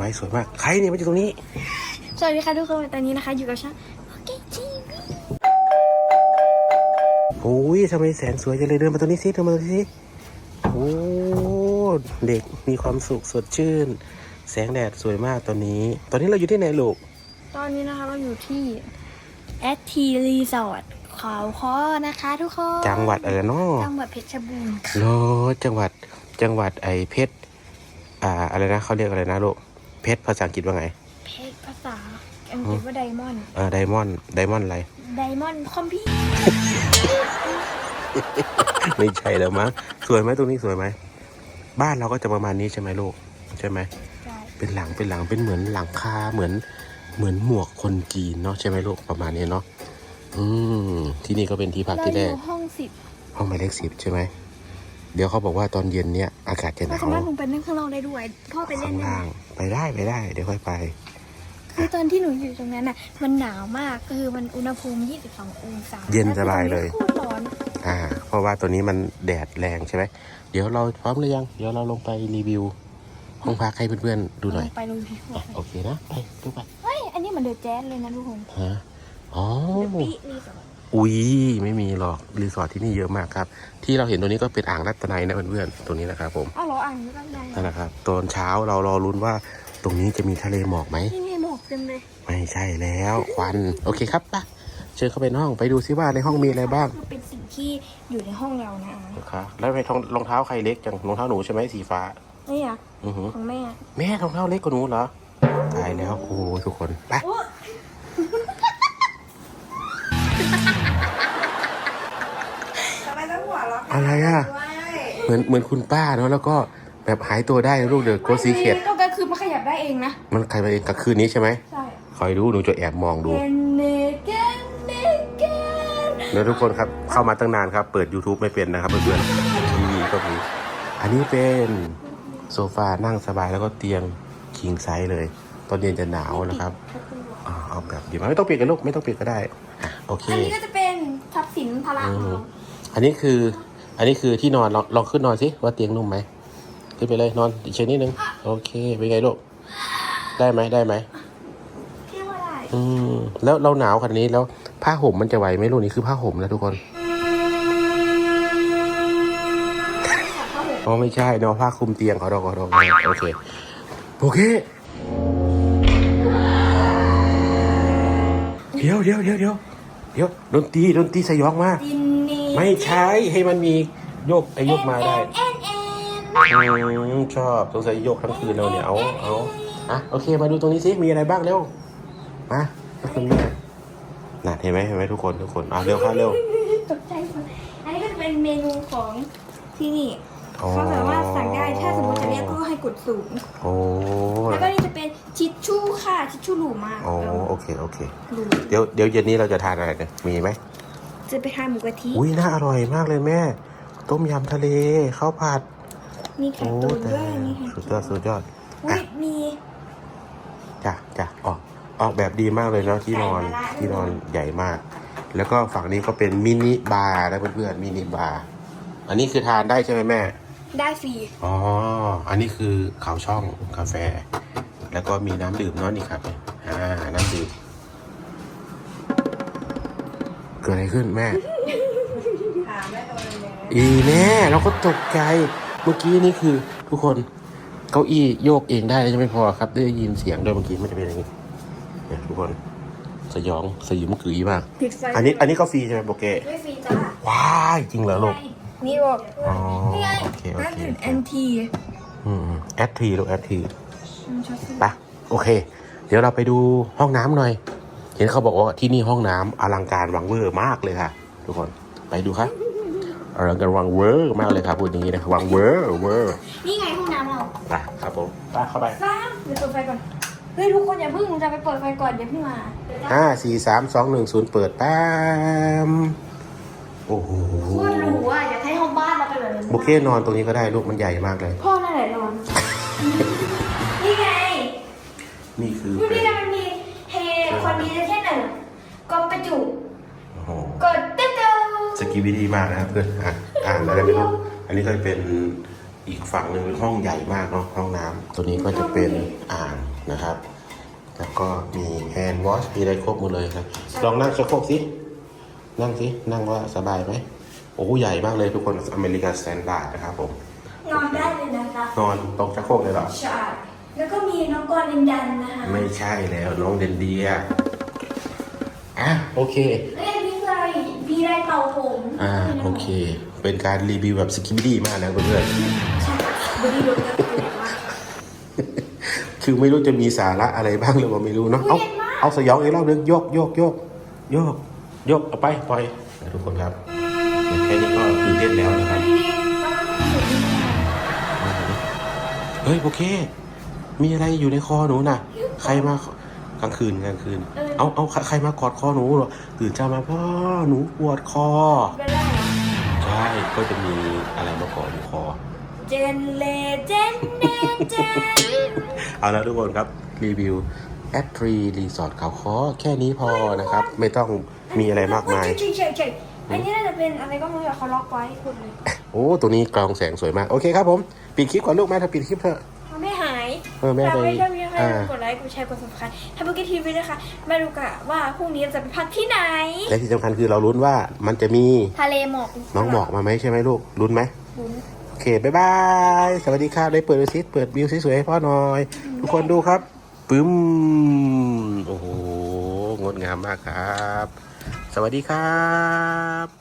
ไหมสวยมาก ใครเนี่ยมาอยู่ตรงนี้ สวัสดีค่ะทุกคน ตอนนี้นะคะอยู่กับช่องโอเคทีวีโอ้ยทำไมแสนสวยจังเลยเดินมาตรงนี้สิเดินมาตรงนี้สิโอ้เด็กมีความสุขสดชื่น แสงแดดสวยมากตอนนี้ ตอนนี้เราอยู่ที่ไหนลูก ตอนนี้นะคะเราอยู่ที่แอททีรีสอร์ทเขาค้อนะคะทุกคน จังหวัดอะไรเนาะจังหวัดเพชรบูรณ์ค่ะโลจังหวัดจังหวัดไอเพชร อ่าอะไรนะเขาเรียกอะไรนะลูก เพชรภาษาอังกฤษว่าไง เพชรภาษาอังกฤษว่าไดมอนด์เออไดมอนด์ไดมอนด์อะไร ไดมอนด์คอมพิวไม่ใช่แล้วมั้งสวยไหมตรงนี้สวยไหม บ้านเราก็จะประมาณนี้ใช่ไหมลูก ใช่ไหม ใช่เป็นหลังเป็นหลังเป็นเหมือนหลังคาเหมือนเหมือนหมวกคนจีนเนาะใช่ไหมลูกประมาณนี้เนาะอืมที่นี่ก็เป็นที่พักเราที่อแรยู่กห้องสิบห้องหมายเลขสิบใช่ไหมเดี๋ยวเขาบอกว่าตอนเย็นเนี่ย อากาศจะหเรานาวสามารถลงไปนั่งข้างนอกได้ด้วยพ่อไปเล่ข้านงได้ไหมล่างไปได้ไปได้ เดี๋ยวค่อยไป คือตอนที่หนูอยู่ตรงนั้นน่ะ มันหนาวมากคือมันอุณหภูมิ 22 องศาเย็นสบายเลยแวคือตรงนี้โคตรร้อนอ่า เพราะว่าตัวนี้มันแดดแรงใช่ไหมเดี๋ยวเราพร้อมหรือยัง เดี๋ยวเราลงไปรีวิวห้องพักให้เพื่อนๆดูหน่อยไปเลยพี่อะโอเคนะ ไปดูไปเฮ้ยอันนี้เหมันเดอะแจ๊สเลยนะทุกคนฮะอ๋อ เดอะปีรีสอร์ท อุ้ยไม่มีหรอกรีสอร์ทที่นี่เยอะมากครับ ที่เราเห็นตัวนี้ก็เป็นอ่างรัตนัยนะเพื่อนๆตัวนี้นะครับผมอ้าวเหรออ่างนี้ก็ได้นั่นแหละครับตอนเช้าเรารอลุ้นว่าตรงนี้จะมีทะเลหมอกไหมนี่ไงหมอกเต็มเลยไม่ใช่แล้วควันโอเคครับไปเชิญเข้าไปในห้องไปดูซิว่าในห้องมีอะไรบ้างคือเป็นสิ่งที่อยู่ในห้องเรานะครับแล้วทำไมรองรองเท้าใครเล็กจังรองเท้าหนูใช่ไหมสีฟ้านี่อะอือหือของแม่แม่รองเท้าเล็กกว่าหนูเหรอตายแล้วโอ้โหทุกคนไป องหัวเราะอะไรอะด้วยเหมือนเหมือนคุณป้าเนาะแล้วก็แบบหายตัวได้นะลูกเดือดโกซีเคดก็ก็คือมันขยับได้เองนะ มันใครมาเองกลางคืนนี้ใช่ไหมใช่คอยดูหนูจะแอบมองดูเกนเนเกนเนเกนเดี๋ยวทุกคนครับเข้ามาตั้งนานครับ เปิด YouTube ไม่เป็นนะครับเพื่อนๆทีวีก็มีอันนี้เป็นโซฟานั่งสบายแล้วก็เตียงคิงไซส์เลย ตอนเย็นจะหนาวนะครับอ่าเอาแบบดีไหมไม่ต้องปิดกันลูกไม่ต้องปิดก็ได้อะโอเคอันนี้ก็จะเป็นทรัพย์สินพละอืของมเราอันนี้คือ อันนี้คือที่นอนลองลองขึ้นนอนสิว่าเตียงนุ่มไหมขึ้นไปเลยนอนอีกเชนนิดนึงโอเคเป็นไงลูกได้ไหมได้ไหมเที่ยวอะไรอืมแล้วเราหนาวขนาดนี้แล้วผ้าห่มมันจะไหวไหมลูกนี่คือผ้าห่มนะทุกคนอ๋อไม่ใช่เนาะผ้าคลุมเตียงขอรอขอรอโอเคโอเคเดี๋ยวเดี๋ยวเดี๋ยวเดี๋ยวเดี๋ยวดนตรีดนตรีสยองมากดินนี่ ไม่ใช่ให้มันมีโยกไอโยกมาได้แอนแอนอืมชอบสงสัยโยกทั้งคืนเราเนี่ยเอาเอาอะโอเคมาดูตรงนี้สิมีอะไรบ้างเร็วมาทุกคนแม่น่ะเห็นไหมเห็นไหมทุกคนทุกคนอะเร็วค่ะเร็วตกใจหมดอันนี้ก็จะเป็นเมนูของที่นี่อ๋อเขาสามารถสั่งได้ถ้าสมมติจะเรียกก็ให้กดสูงโอ้แล้วก็นี่จะเป็นทิชชู่ค่ะทิชชู่หรูมากโอ้โอเคโอเคหรูเดี๋ยวเดี๋ยวเย็นนี้เราจะทานอะไรกันมีไหม จะไปทานหมูกะทิ อุ้ยน่าอร่อยมากเลยแม่ ต้มยำทะเลข้าวผัดมีไข่โอ้ตุ๋นแต่ด้วยมีไข่สุดยตุ๋อดนสุดยอดอุ้อะยมีจ้ะจ้ะออกออกแบบดีมากเลยเนาะที่นอนที่นอนใหญ่มาก แล้วก็ฝั่งนี้ก็เป็นมินิบาร์นะเพื่อนๆมินิบาร์อันนี้คือทานได้ใช่ไหมแม่ ได้ฟรีอ๋ออันนี้คือเขาช่องกาแฟ แล้วก็มีน้ำดื่มเนาะนี่ครับอ่าน้ำดื่ม กิดอะไรขึ้นแม่ ถามแม่ตัวเองเลยอีแน่เราก็ตกใจ เมื่อกี้นี่คือทุกคนเก้าอี้โยกเองได้แล้วจะไม่พอครับ ได้ยินเสียงด้วยเมื่อกี้มันจะเป็นอย่างนี้เนี่ยทุกคนสยองสยิมกรีมากปิดไฟอันนี้อันนี้ก็ฟรีใช่ไหมโบเกไม่ฟรีจ้าว้ายจริงเหรอลูกนี่บอกอ๋อนี่ไงโอเคโอนั่นเคเป็นแอนทีอืมแอดทีลูกแอดทีชอบซื้อไปะโอเค เดี๋ยวเราไปดูห้องน้ำหน่อย เห็นเขาบอกว่าที่นี่ห้องน้ำอลังการวังเวอร์มากเลยค่ะ ทุกคนไปดูครับอลังการวังเวอร์มากเลยครับพูดอย่างนี้นะวังเวอร์เวอร์นี่ไงห้องน้ำเราไปครับผมไปเข้าไปสามเดี๋ยวเปิดไฟก่อนเฮ้ยทุกคนอย่าเพิ่งจะไปเปิดไฟก่อนอย่าเพิ่งมาห้าสี่สามสองหนึ่งศูนย์เปิดแป๊มโอ้โหโคตรหรูอะอยากให้ห้องบ้านเราเป็นแบบนี้โบเก้นอนตรงนี้ก็ได้ลูกมันใหญ่มากเลย พ่อนั่นแหละนอนนี่ไงนี่คือดูเป็นี่นนะมันมีเฮ คนนี้จะแค่หนึ่งกองประจุโอ้โหกดเต้นเต้าสกีวิดีมากนะครับเพื่อนอ่านอ่านอะไรไม่รู้อันนี้ก็เป็นอีกฝั่งหนึ่งเป็นห้องใหญ่มากเนาะห้องน้ำตัวนี้ก็จะเป็นอ่างนะครับ แล้วก็มีแฮนด์วอชมีอะไรครบหมดเลยครับ ลองนั่งชักโครกสิ นั่งสิ นั่งว่าสบายไหมโอ้โหใหญ่มากเลยทุกคนอเมริกันสแตนดาร์ดนะครับผม นอนได้เลยนะคะ นอนตรงชักโครกเลยเหรอ ใช่แล้วก็มี น้องกรลินดันนะคะไม่ใช่แล้วน้องเดนเดียอะโอเคเอ้ยมีอะไรมีอะไรเป่าผมอ่าโอเค เป็นการรีวิวแบบสกิปดี้มากนะเพื่อนใช่บริรถก็คือแบบว่าๆคือไม่รู้จะมีสาระอะไรบ้างหรือว่าไม่รู้เนาะเอาเย็นมากเอาสยองอีกรอบนึงโยกโยกโยกโยกโยกเอาไปปล่อยนะทุกคนครับแค่นี้ก็ตื่นเต้นแล้วนะครับเฮ้ยโอเค มีอะไรอยู่ในคอหนูน่ะ ใครมากลางคืนกลางคืน เอาเอาใครใครมากอดคอหนูเหรอตื่นเช้ามาพ่อหนูปวดคอเป็นไรเหรอใช่ก็จะมีอะไรมาเกาะอยู่คอเจนเลเจนเนเจนเอาละทุกคนครับรีวิวแอดทรีรีสอร์ทเขาคอแค่นี้พอนะครับ ไม่ต้องมีอะไรมากมายเฉยเฉยเฉยอันนี้น่าจะเป็นอะไรก็ไม่รู้อะเขาล็อกไว้คุณเลยโอ้ ตัวนี้กรองแสงสวยมาก โอเคครับผม ปิดคลิปก่อนลูกแม่ถ้าปิดคลิปเถอะมันไม่หาย เออแม่ฝากไป ไว้ถ้ามีใครอ่ากดไลค์ กดแชร์ กด subscribe ถ้าบุกี้ทีวีนะคะ มาดูกันว่าพรุ่งนี้จะไปพักที่ไหน และที่สำคัญคือเราลุ้นว่ามันจะมีทะเลหมอกน้องหมอกมาไหมใช่ไหมลูกลุ้นไหมลุ้น โอเค บ๊ายบาย สวัสดีครับ ได้เปิดวิซิตเปิดวิวสวยๆให้พ่อหน่อย ทุกคนดูครับ ปึ้ม โอ้โห งดงามมากครับ สวัสดีครับ